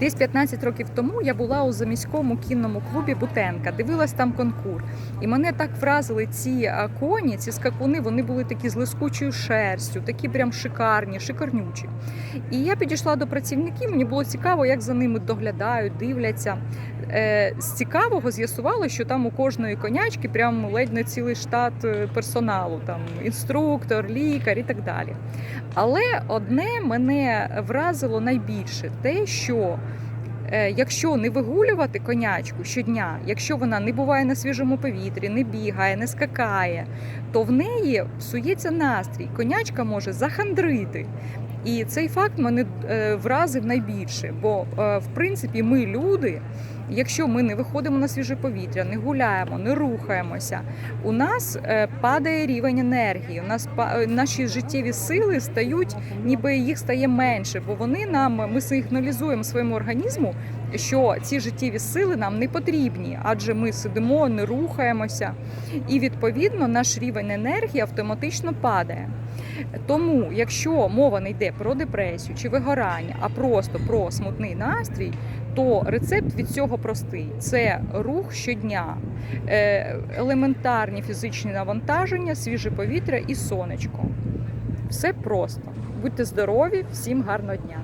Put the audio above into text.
Десь 15 років тому я була у заміському кінному клубі Бутенка, дивилась там конкур. І мене так вразили ці коні, ці скакуни, вони були такі з лискучою шерстю, такі прям шикарні, шикарнючі. І я підійшла до працівників, мені було цікаво, як за ними доглядають, дивляться. Е, з цікавого з'ясувало, що там у кожної конячки прям ледь не цілий штат е, персоналу, там інструктор, лікар і так далі. Але одне мене вразило найбільше те, що е, якщо не вигулювати конячку щодня, якщо вона не буває на свіжому повітрі, не бігає, не скакає, то в неї псується настрій. Конячка може захандрити. І цей факт мене е, вразив найбільше, бо е, в принципі ми люди. Якщо ми не виходимо на свіже повітря, не гуляємо, не рухаємося, у нас е, падає рівень енергії. У нас наші життєві сили стають, ніби їх стає менше, бо вони нам ми сигналізуємо своєму організму, що ці життєві сили нам не потрібні, адже ми сидимо, не рухаємося, і відповідно наш рівень енергії автоматично падає. Тому, якщо мова не йде про депресію чи вигорання, а просто про смутний настрій, то рецепт від цього простий: це рух щодня, е, елементарні фізичні навантаження, свіже повітря і сонечко. Все просто. Будьте здорові, всім гарного дня!